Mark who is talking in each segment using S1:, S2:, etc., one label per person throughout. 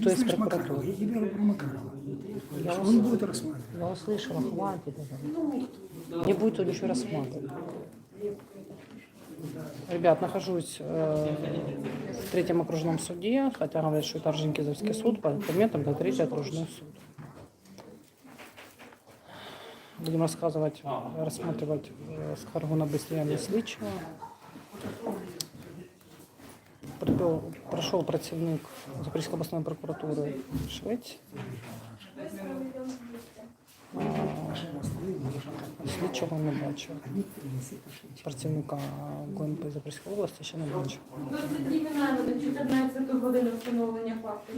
S1: Кто из
S2: Знаешь, Макарова,
S1: прокуратуры?
S2: я тебе говорю про Макарова.
S1: Я
S2: Он
S1: услышала.
S2: будет рассматривать.
S1: Я услышала, хватит этого. Не будет он еще рассматривать. Ребят, нахожусь э, в третьем окружном суде, хотя говорят, что это Орджоникидзевский суд, по документам это третий окружной суд. Будем рассказывать, рассматривать э, скаргу на обыслення слідчого. Прибув, пройшов працівник Запорізької обласної прокуратури Швець. Слідчого не бачив. Працівника ГУНП Запорізької області ще не
S3: кримінально до 14 години встановлення факту.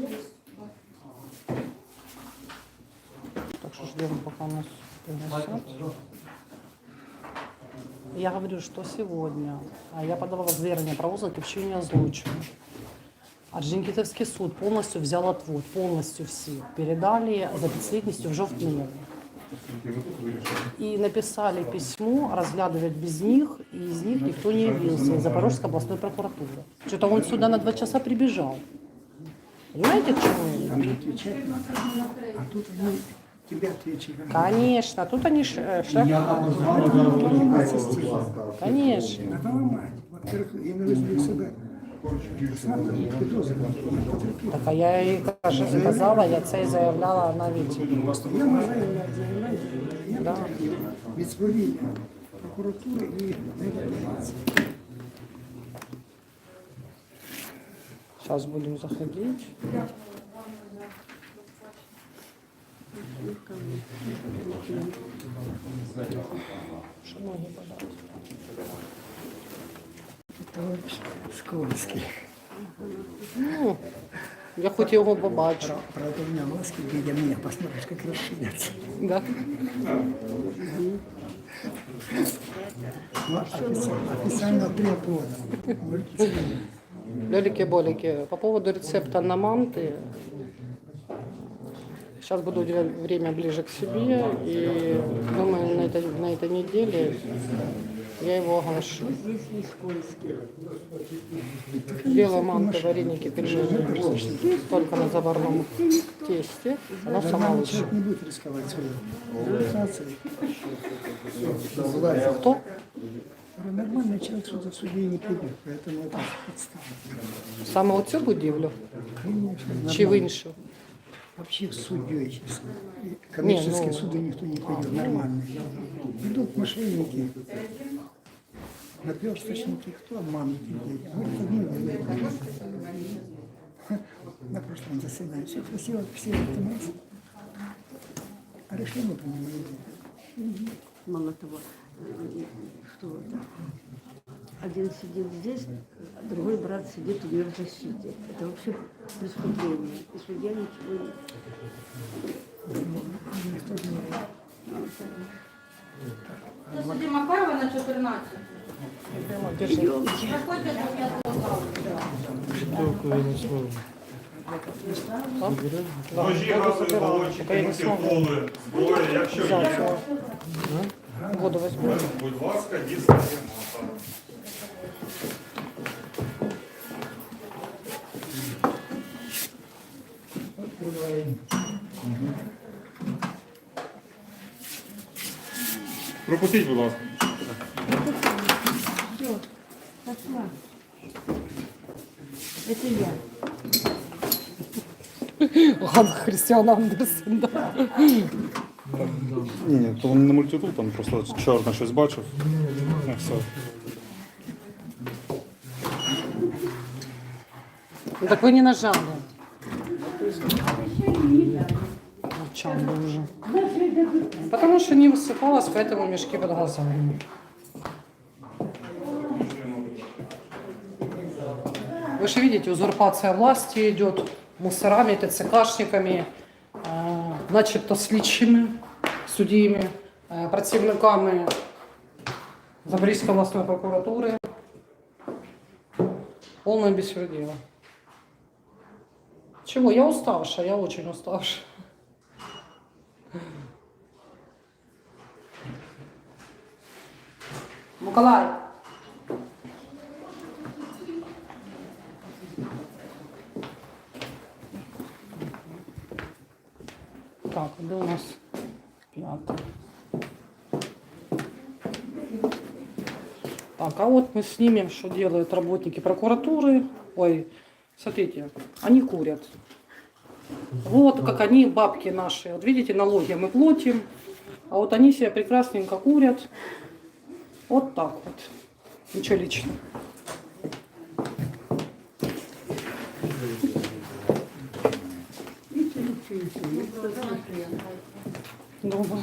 S1: Так что ждем, пока нас пригласят. Я говорю, что сегодня а, я подавала заявление про розыск и вчинення злочину. А Джинкитовский суд полностью взял отвод, полностью все. Передали за підслідністю в жовтневі. И написали письмо, разглядывать без них, и из них никто не явился, из Запорожской областной прокуратуры. Что-то он сюда на два часа прибежал. Понимаете, к чему я?
S2: Там же отвечать надо. А тут они тебя отвечают.
S1: Конечно, тут они ш- э, шаг. Конечно.
S2: Надо ломать. Во-первых, я имею в себя. Сам не підозрював.
S1: Так а я їй каже- казала, я це і заявляла навіть.
S2: Я на заявляю, заявляю, я
S1: Да.
S2: потерпів від свавілля прокуратури і невиявляється.
S1: Зараз будемо заходити. Ну, я хоч його побачу.
S2: Правда, у меня глазки, видя меня, посмотришь, как расширятся.
S1: Да?
S2: Ну, официально, три года.
S1: Лелики-болики, по поводу рецепта на манты. Сейчас буду уделять время ближе к себе, и думаю, на этой, на этой неделе я его оглашу. Белые манты, вареники, пельмени, только на заварном тесте. Оно само
S2: Нормальный
S1: лучше.
S2: человек не будет рисковать своей репутацией. Власть.
S1: Кто?
S2: Говорю, Нормальный человек сюда в суде не придет, поэтому это подстава.
S1: Саме оцю будівлю?
S2: Конечно,
S1: Чи в
S2: нормально.
S1: іншу?
S2: Вообще в судьей. Коммерческие
S1: Не, ну-
S2: суды никто не пойдет, нормально. Идут мошенники, наперсточники, кто обманывает людей. На прошлом заседании все красиво, все это А решение принимали.
S4: Мало того, э, что это? Один сидит здесь, а другой брат сидит у нее в защите. Это вообще преступление. И судья ничего не...
S3: Це судді Макарова на 14. Заходьте до п'ятого залу.
S5: Ножі, газові балончики, мультиколи, зброя, якщо є,
S1: Воду возьму.
S5: будь ласка, дістанемо. Пропустіть, будь ласка.
S4: Пошла. Это я.
S1: Ганна Христиана Андерсен, да.
S6: Ні, ні, то він не мультитул, там просто чорне щось бачив. І все.
S1: Ну, так вы не нажали. Потому что не высыпалась, поэтому мешки под глазами. Вы же видите, узурпация власти идет мусорами, ТЦКшниками, э, начебто слідчими, судьями, э, працівниками Запорізької обласної прокуратури. Полное беспредел. Чего? Я уставшая, я очень уставшая. Миколай. Так, где у нас пятый? Так, а вот мы снимем, что делают работники прокуратуры. Ой, смотрите, они курят. Вот как они, бабки наши. Вот видите, налоги мы платим, а вот они себя прекрасненько курят. Вот так вот. Ничего личного. Добре.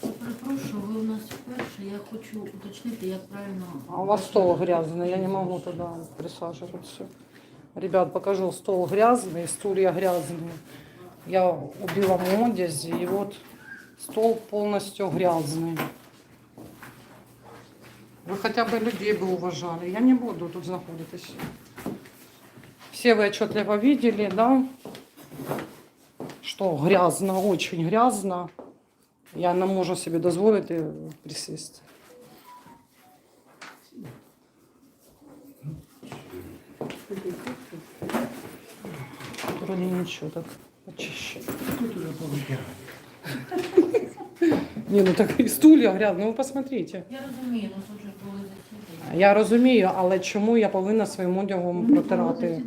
S7: Перепрошую, ви у нас вперше. Я хочу уточнити, як правильно.
S1: А у вас стол грязный, я не могу туда присаживаться. Ребят, покажу, стол грязный, стулья грязные. Я убила Модези, и вот стол полностью грязный. Вы хотя бы людей бы уважали. Я не буду тут знаходитися. Все вы отчетливо видели, да? Что грязно, очень грязно. Я не можу собі дозволити присісти. Вроде ничего, так почище. Не, ну так і стулья грязні, ну ви посмотрите.
S7: Я розумію, ну тут же були засідання.
S1: Я розумію, але чому я повинна своїм одягом протирати?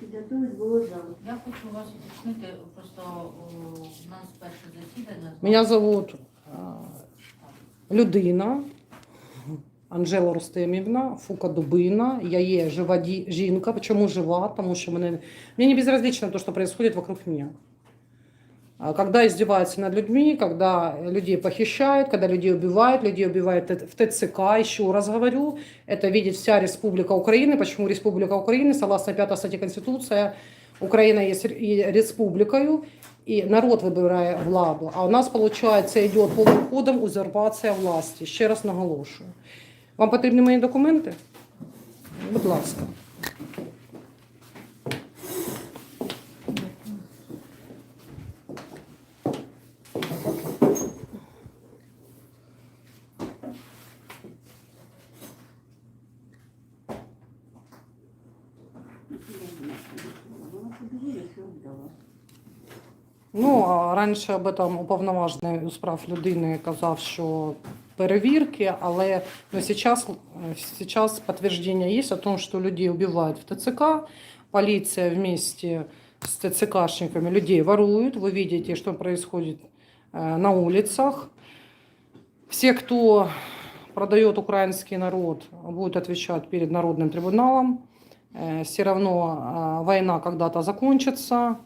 S4: Підготовити, було.
S7: Я хочу вас уточнити, просто о, у нас перше засідання.
S1: Мене зовут а, людина Анжела Рустемівна, Фука Дубина. Я є жива ді- жінка. Чому жива? Тому що мене, мені не безразлично то, що происходит вокруг меня А Когда издеваются над людьми, когда людей похищают, когда людей убивают, людей убивают в ТЦК, еще раз говорю, это видит вся Республика Украины. Почему Республика Украины? Согласно 5 статье Конституции, Украина есть и республикою, і народ вибирає владу. А у нас, виходить, йде повним ходом узурпація власті. Ще раз наголошую. Вам потрібні мої документи? Будь ласка. раніше об этом уповноважений у справ людини казав, що перевірки, але ну, сейчас, сейчас подтверждение есть о том, что людей убивают в ТЦК, полиция вместе с ТЦКшниками людей воруют, вы видите, что происходит э, на улицах. Все, кто продает украинский народ, будут отвечать перед Народным трибуналом. Э, Все равно э, война когда-то закончится.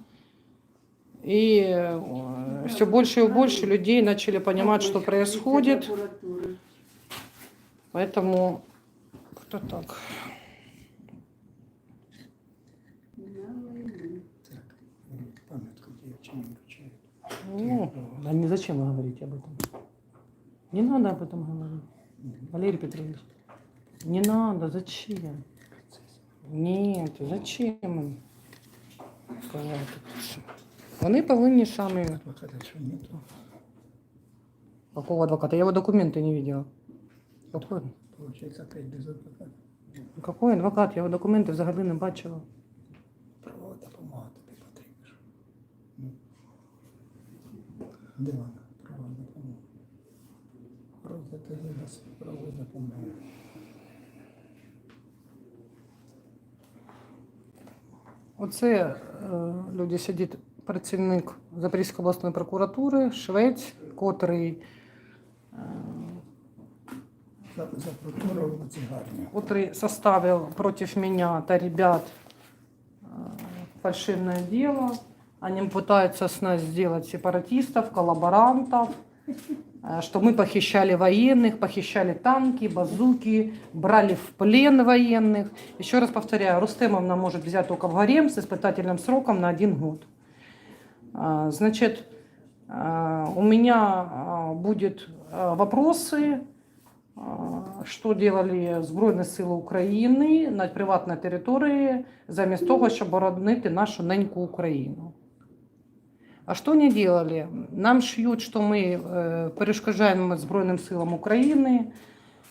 S1: И все больше и больше людей начали понимать, что происходит. Поэтому кто так. Ну, а не зачем вы говорите об этом? Не надо об этом говорить. Валерий Петрович. Не надо, зачем? Нет, зачем це? Вони повинні самі.
S8: Адвоката ні, то
S1: Какого адвоката? Я его документы не видела. Какой?
S8: виходить опять без адвоката.
S1: Какой адвокат? Я його документи взагалі не бачила.
S8: Правова допомога тобі потрібна. ж. Ну. Де вона? Правова допомога. Роздати зараз правову допомогу.
S1: Оце е, люди сидить працівник Запорізької обласної прокуратури, швець, котрий, е,
S8: За, за прокурором ці гарні.
S1: котрий составив проти мене та ребят е, фальшивное дело. Они пытаются с нас сделать сепаратистов, коллаборантов, э, что мы похищали военных, похищали танки, базуки, брали в плен военных. Еще раз повторяю, Рустемовна может взять только в гарем с испытательным сроком на один год. А, Значит, а, у меня а, будут а, вопросы, а, що делали Збройні Сили України на приватній території, замість того, щоб боронити нашу неньку Україну. А що вони делали? Нам шьют, що ми е, перешкоджаємо Збройним силам України,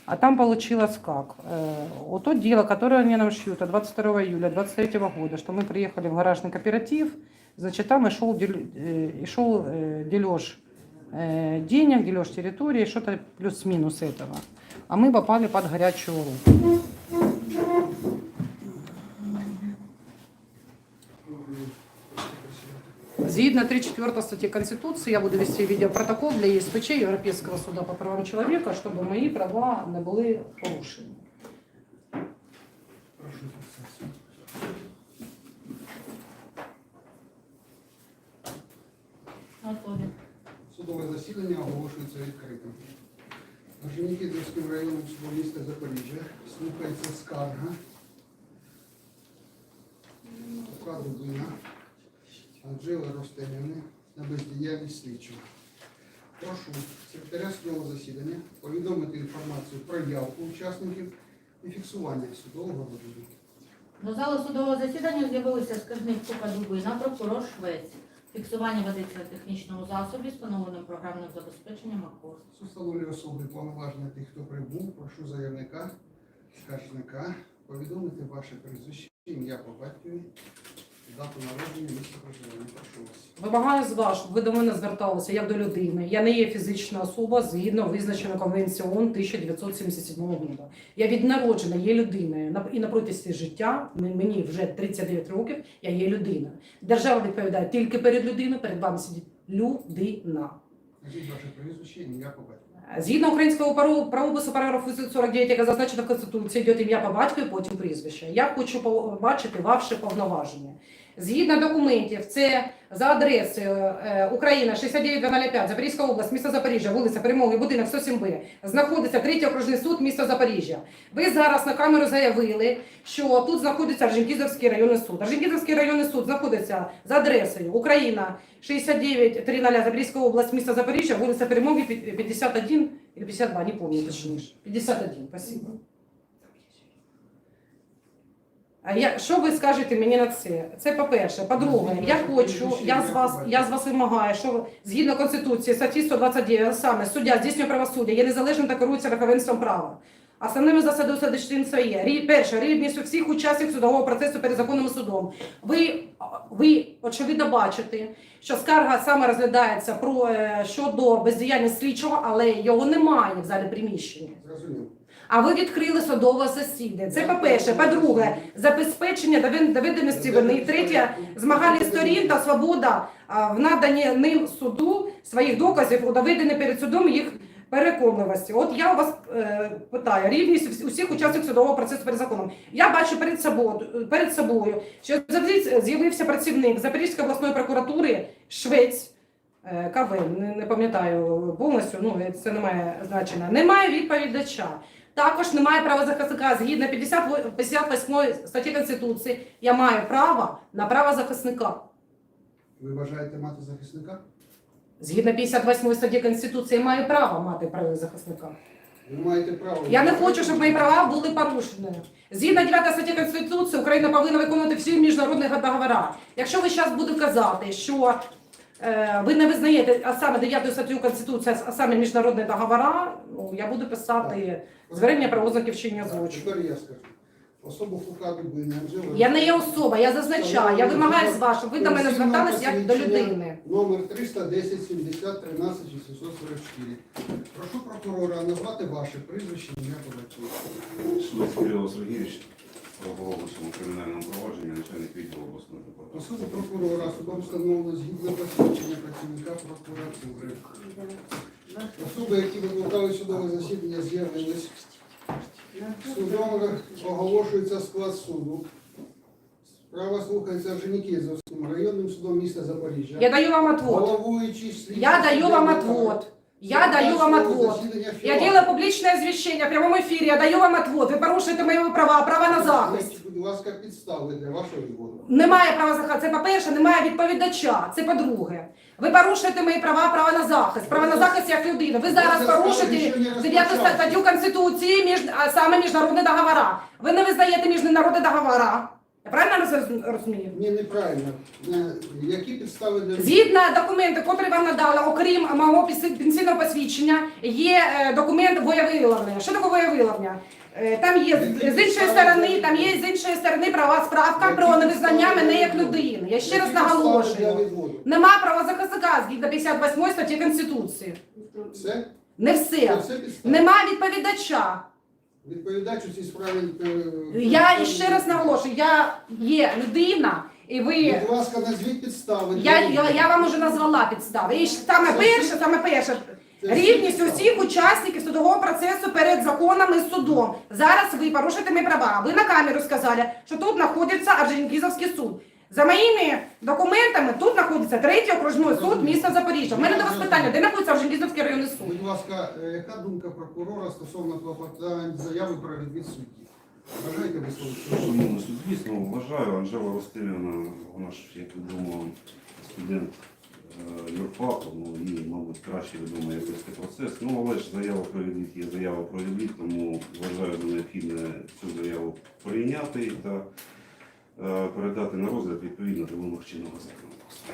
S1: а там получилось как? Э, вот то дело, которое они нам шьют от 22 июля 23 года, что мы приехали в гаражный кооператив, Значит, там и шел, и шел дележ э, денег, дележ территории, что-то плюс-минус этого. А мы попали под горячую руку. Згідно 3.4 статті Конституції, я буду вести відеопротокол для ЄСПЧ Європейського суду по правам чоловіка, щоб мої права не були порушені.
S8: Засідання оголошується відкритим. Орджонікідзевським районом суду міста Запоріжжя слухається скарга Лука Дубина Анжели Ростемівни на бездіяльність слідчого. Прошу секретаря судового засідання повідомити інформацію про явку учасників і фіксування судового розгляду.
S7: До зали судового засідання з'явилися скаржник Кука Дубина, прокурор Швець. Фіксування ведеться в технічному засобі, встановленим програмним забезпеченням.
S8: З установлені особи повноваження тих, хто прибув, прошу заявника, скаржника повідомити ваше прізвище, ім'я по батькові, дату народження, місце проживання. Прошу вас.
S1: Вимагаю з вас, щоб ви до мене зверталися як до людини. Я не є фізична особа згідно визначеної конвенцією ООН 1977 року. Я від народження є людиною. І на протязі життя мені вже 39 років, я є людина. Держава відповідає тільки перед людиною, перед вами сидить людина.
S8: Скажіть ваше прізвище, ім'я по.
S1: Згідно українського правопису параграфу 49, яка зазначена в Конституції, йде ім'я по батькові, потім прізвище. Я хочу побачити ваші повноваження. Згідно документів, це за адресою е, Україна 6905, Запорізька область, місто Запоріжжя, вулиця Перемоги, будинок 107Б, знаходиться третій окружний суд міста Запоріжжя. Ви зараз на камеру заявили, що тут знаходиться Орджонікідзевський районний суд. Орджонікідзевський районний суд знаходиться за адресою Україна 6930, Запорізька область, місто Запоріжжя, вулиця Перемоги 51 или 52, не помню точніше. 51, спасибо. А я, що ви скажете мені на це? Це по-перше. По-друге, я хочу, я з вас, я з вас вимагаю, що згідно Конституції, статті 129, саме суддя здійснює правосуддя, є незалежним та керується верховенством права. Основними засадами судочинства є перше, рівність всіх учасників судового процесу перед законним судом. Ви, ви очевидно бачите, що скарга саме розглядається про е, щодо бездіяльності слідчого, але його немає в залі приміщення. А ви відкрили судове засідання. Це по-перше. По-друге, забезпечення доведеності вини. Третє, змагання сторін та свобода в наданні ним суду своїх доказів у доведенні перед судом їх переконливості. От я вас е, питаю рівність усіх учасників судового процесу перед законом. Я бачу перед собою, перед собою що завжди з'явився працівник Запорізької обласної прокуратури Швець. е, КВ, не, не пам'ятаю повністю, ну це не має значення. Немає відповідача. Також немає правозахисника. Згідно 50 58 статті Конституції, я маю право на правозахисника.
S8: Ви бажаєте мати захисника?
S1: Згідно 58 статті Конституції, я маю право мати правозахисника.
S8: Ви маєте право.
S1: Я не хочу, щоб мої права були порушені. Згідно 9 статті Конституції, Україна повинна виконувати всі міжнародні договори. Якщо ви зараз будете казати, що ви не визнаєте, а саме 9 статтю Конституції, а саме міжнародні договори, ну, я буду писати звернення про ознаки вчинення злочину.
S8: Тепер я скажу. Особу Фука Дубини Анжели.
S1: Я не є особа, я зазначаю. Я вимагаю з вас, щоб ви до мене звертались як до людини.
S8: Номер 310 70 13 644. Прошу прокурора назвати ваше прізвище, ім'я по батькові.
S9: Сергійович, правоположному кримінальному провадженні, начальник відділу обласної прокуратури.
S8: Особу прокурора судом встановлено згідно посвідчення працівника прокуратури. Особи, які викликали судове засідання, з'явились. Судом оголошується склад суду. Справа слухається Орджонікідзевським районним судом міста Запоріжжя.
S1: Я даю вам отвод.
S8: Головуючий слідчий
S1: Я даю вам
S8: суддя
S1: отвод. Я даю вам отвод. Я делаю публичное извещение в прямом эфире. Я даю вам отвод. Ви порушуєте мої права, права на захист.
S8: Скажіть, Будь ласка, підстави для вашого відводу.
S1: Немає права захисту. Це по-перше, немає відповідача. Це по-друге. Ви порушуєте мої права, права на захист. Права на захист як людина. Ви зараз порушуєте 9 статтю Конституції, між, а саме міжнародні договори. Ви не визнаєте міжнародні договори. Я правильно розумію?
S8: Ні, неправильно. Е, Які підстави для
S1: Згідно документу, котрий вам надали, окрім мого пенсійного посвідчення, є е, документ воєвиявлення. Що таке воєвиявлення? Е, Там є з- іншої сторони, там є з іншої сторони права справка про невизнання мене як людини. Я ще раз наголошую. Нема правозахисника згідно 58 статті Конституції.
S8: Все?
S1: Не все.
S8: все?
S1: Нема відповідача.
S8: Відповідач у цій справі... е,
S1: Я ще раз наголошую, я є людина, і ви.
S8: Будь ласка, назвіть підстави.
S1: Я, я, я вам уже назвала підстави. І саме перше, саме перше, рівність усіх учасників судового процесу перед законом і судом. Зараз ви порушуєте мої права. Ви на камеру сказали, що тут знаходиться Орджонікізовський суд. За моїми документами тут знаходиться третій окружний суд міста Запоріжжя. У мене до вас питання, де знаходиться Орджонікізовський районний суд?
S8: Будь ласка, е, яка думка прокурора стосовно клопотань заяви про відвід судді? Бажаєте висловити?
S9: Шановний суд, звісно, вважаю, Анжела Ростилівна, вона ж, як відомо, студент е, юрфаку, ну їй, мабуть, краще відомо якось цей процес. Ну, але ж заява про відвід є заява про відвід, тому вважаю за необхідне цю заяву прийняти та передати на розгляд відповідно до вимог чинного законодавства.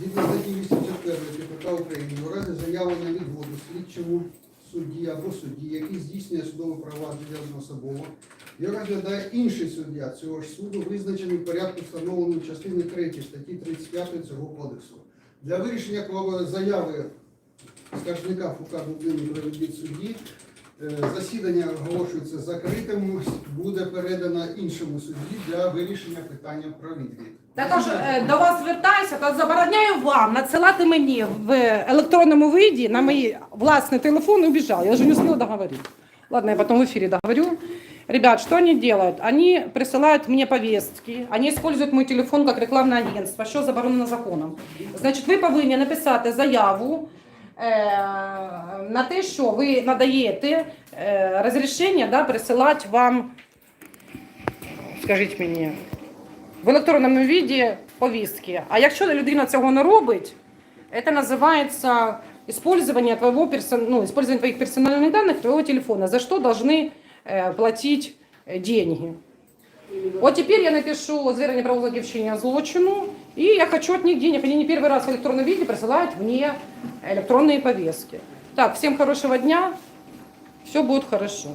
S8: Згідно статті 81 КПК України, у разі заяви на відводу слідчому судді або судді, який здійснює судове провадження одноособово, і розглядає інший суддя цього ж суду, визначений в порядку, встановленому частиною 3 статті 35 цього кодексу. Для вирішення заяви скаржника Фука Дубини про відвід судді е, засідання оголошується закритим, буде передано іншому судді для вирішення питання про відвід.
S1: Також е, до вас звертаюся та забороняю вам надсилати мені в електронному виді на мої власний телефон и убежал. Я уже не успела договорить. Ладно, я потом в эфире договорю. Ребят, что они делают? Они присылают мне повестки, они используют мой телефон как рекламне агентство, що заборонено законом. Значить, ви повинні написати заяву е, на те, що ви надаєте е, розрішення да, присилати вам, скажіть мені, в електронному віді повістки. А якщо людина цього не робить, це називається использование твоего персон... ну, использование твоих персональных данных твоего телефона, за что должны э, платить э, деньги. Вот теперь я напишу звернення про узнаки вчинення злочину, и я хочу от них денег. Они не первый раз в электронном виде присылают мне электронные повестки. Так, всем хорошего дня, все будет хорошо.